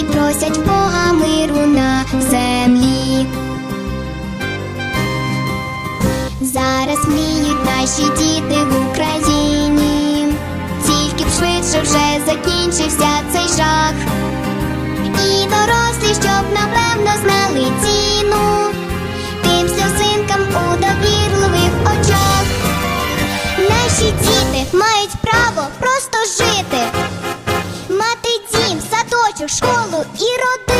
І просять Бога миру на землі. Зараз мріють наші діти садочок, школу і родину.